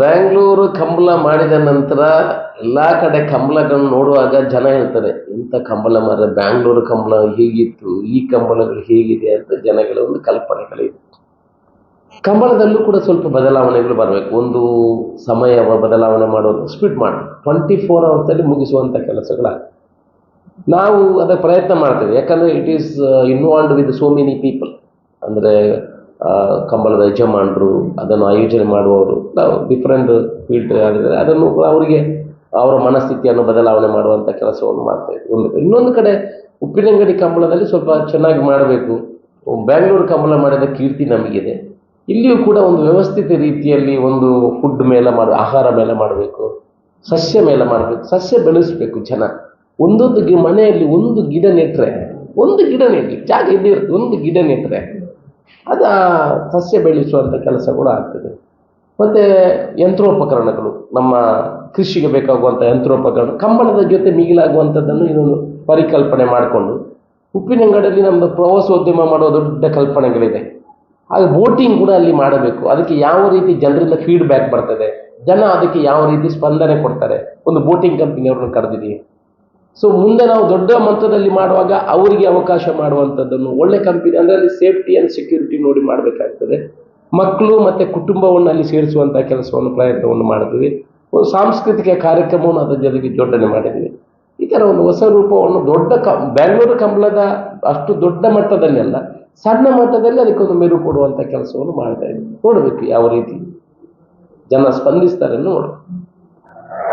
ಬ್ಯಾಂಗ್ಳೂರು ಕಂಬಳ ಮಾಡಿದ ನಂತರ ಎಲ್ಲಾ ಕಡೆ ಕಂಬಳಗಳನ್ನ ನೋಡುವಾಗ ಜನ ಹೇಳ್ತಾರೆ, ಇಂಥ ಕಂಬಳ ಮಾರ ಬ್ಯಾಂಗ್ಳೂರು ಕಂಬಳ ಹೀಗಿತ್ತು, ಈ ಕಂಬಳಗಳು ಹೇಗಿದೆ ಅಂತ ಜನಗಳ ಒಂದು ಕಲ್ಪನೆಗಳಿವೆ. ಕಂಬಳದಲ್ಲೂ ಕೂಡ ಸ್ವಲ್ಪ ಬದಲಾವಣೆಗಳು ಬರಬೇಕು. ಒಂದು ಸಮಯ ಬದಲಾವಣೆ ಮಾಡೋದು ಸ್ಪೀಡ್ ಮಾಡಬೇಕು ಟ್ವೆಂಟಿ ಫೋರ್ ಅವರ್ಸಲ್ಲಿ ಮುಗಿಸುವಂಥ ಕೆಲಸಗಳ ನಾವು ಅದಕ್ಕೆ ಪ್ರಯತ್ನ ಮಾಡ್ತೇವೆ. ಯಾಕಂದರೆ it is involved with so many people ಅಂದರೆ ಕಂಬಳದ ಯಜಮಾನರು, ಅದನ್ನು ಆಯೋಜನೆ ಮಾಡುವವರು, ನಾವು ಡಿಫ್ರೆಂಟ್ ಫೀಲ್ಡ್ ಆಗಿದ್ದಾರೆ ಅದನ್ನು ಅವರಿಗೆ ಅವರ ಮನಸ್ಥಿತಿಯನ್ನು ಬದಲಾವಣೆ ಮಾಡುವಂಥ ಕೆಲಸವನ್ನು ಮಾಡ್ತೇವೆ ಒಂದು ಇನ್ನೊಂದು ಕಡೆ ಉಪ್ಪಿನಂಗಡಿ ಕಂಬಳದಲ್ಲಿ ಸ್ವಲ್ಪ ಚೆನ್ನಾಗಿ ಮಾಡಬೇಕು. ಬ್ಯಾಂಗ್ಳೂರು ಕಂಬಳ ಮಾಡಿದ ಕೀರ್ತಿ ನಮಗಿದೆ. ಇಲ್ಲಿಯೂ ಕೂಡ ಒಂದು ವ್ಯವಸ್ಥಿತ ರೀತಿಯಲ್ಲಿ ಒಂದು ಫುಡ್ ಮೇಲೆ ಮಾಡ, ಆಹಾರ ಮೇಲೆ ಮಾಡಬೇಕು. ಸಸ್ಯ ಮೇಲೆ ಮಾಡಬೇಕು. ಸಸ್ಯ ಬೆಳೆಸಬೇಕು ಜನ. ಒಂದೊಂದು ಮನೆಯಲ್ಲಿ ಒಂದು ಗಿಡ ನೆಟ್ಟರೆ ಒಂದು ಗಿಡ ನೆಟ್ಟರೆ ಜಾಗ ಇಲ್ಲಿ ಒಂದು ಗಿಡ ನೆಟ್ಟರೆ ಅದು ಸಸ್ಯ ಬೆಳೆಸುವಂಥ ಕೆಲಸ ಕೂಡ ಆಗ್ತದೆ. ಮತ್ತು ಯಂತ್ರೋಪಕರಣಗಳು, ನಮ್ಮ ಕೃಷಿಗೆ ಬೇಕಾಗುವಂಥ ಯಂತ್ರೋಪಕರಣ, ಕಂಬಳದ ಜೊತೆ ಮಿಗಿಲಾಗುವಂಥದ್ದನ್ನು ಇದೊಂದು ಪರಿಕಲ್ಪನೆ ಮಾಡಿಕೊಂಡು ಉಪ್ಪಿನಂಗಡಿಯಲ್ಲಿ ನಮ್ಮದು ಪ್ರವಾಸೋದ್ಯಮ ಮಾಡೋ ದೊಡ್ಡ ಕಲ್ಪನೆಗಳಿದೆ. ಹಾಗೆ ಬೋಟಿಂಗ್ ಕೂಡ ಅಲ್ಲಿ ಮಾಡಬೇಕು. ಅದಕ್ಕೆ ಯಾವ ರೀತಿ ಜನರಿಂದ ಫೀಡ್ಬ್ಯಾಕ್ ಬರ್ತದೆ? ಜನ ಅದಕ್ಕೆ ಯಾವ ರೀತಿ ಸ್ಪಂದನೆ ಕೊಡ್ತಾರೆ? ಒಂದು ಬೋಟಿಂಗ್ ಕಂಪ್ನಿಯವ್ರನ್ನ ಕರೆದಿದ್ದೀವಿ. ಸೊ ಮುಂದೆ ನಾವು ದೊಡ್ಡ ಮಟ್ಟದಲ್ಲಿ ಮಾಡುವಾಗ ಅವರಿಗೆ ಅವಕಾಶ ಮಾಡುವಂಥದ್ದನ್ನು ಒಳ್ಳೆ ಕಂಪನಿ ಅಂದರೆ ಅಲ್ಲಿ ಸೇಫ್ಟಿ ಆ್ಯಂಡ್ ಸೆಕ್ಯೂರಿಟಿ ನೋಡಿ ಮಾಡಬೇಕಾಗ್ತದೆ. ಮಕ್ಕಳು ಮತ್ತು ಕುಟುಂಬವನ್ನು ಅಲ್ಲಿ ಸೇರಿಸುವಂಥ ಕೆಲಸವನ್ನು, ಪ್ರಯತ್ನವನ್ನು ಮಾಡಿದ್ವಿ ಒಂದು ಸಾಂಸ್ಕೃತಿಕ ಕಾರ್ಯಕ್ರಮವನ್ನು ಅದರ ಜೊತೆಗೆ ಜೋಡಣೆ ಮಾಡಿದ್ವಿ ಈ ಥರ ಒಂದು ಹೊಸ ರೂಪವನ್ನು ದೊಡ್ಡ ಕ ಬ್ಯಾಂಗ್ಳೂರು ಕಂಬಳದ ಅಷ್ಟು ದೊಡ್ಡ ಮಟ್ಟದಲ್ಲಿ ಅಲ್ಲ, ಸಣ್ಣ ಮಟ್ಟದಲ್ಲಿ ಅದಕ್ಕೊಂದು ಮೆರು ಕೊಡುವಂಥ ಕೆಲಸವನ್ನು ಮಾಡ್ತಾ ಇದ್ದೀವಿ. ನೋಡಬೇಕು ಯಾವ ರೀತಿ ಜನ ಸ್ಪಂದಿಸ್ತಾರೆ ನೋಡು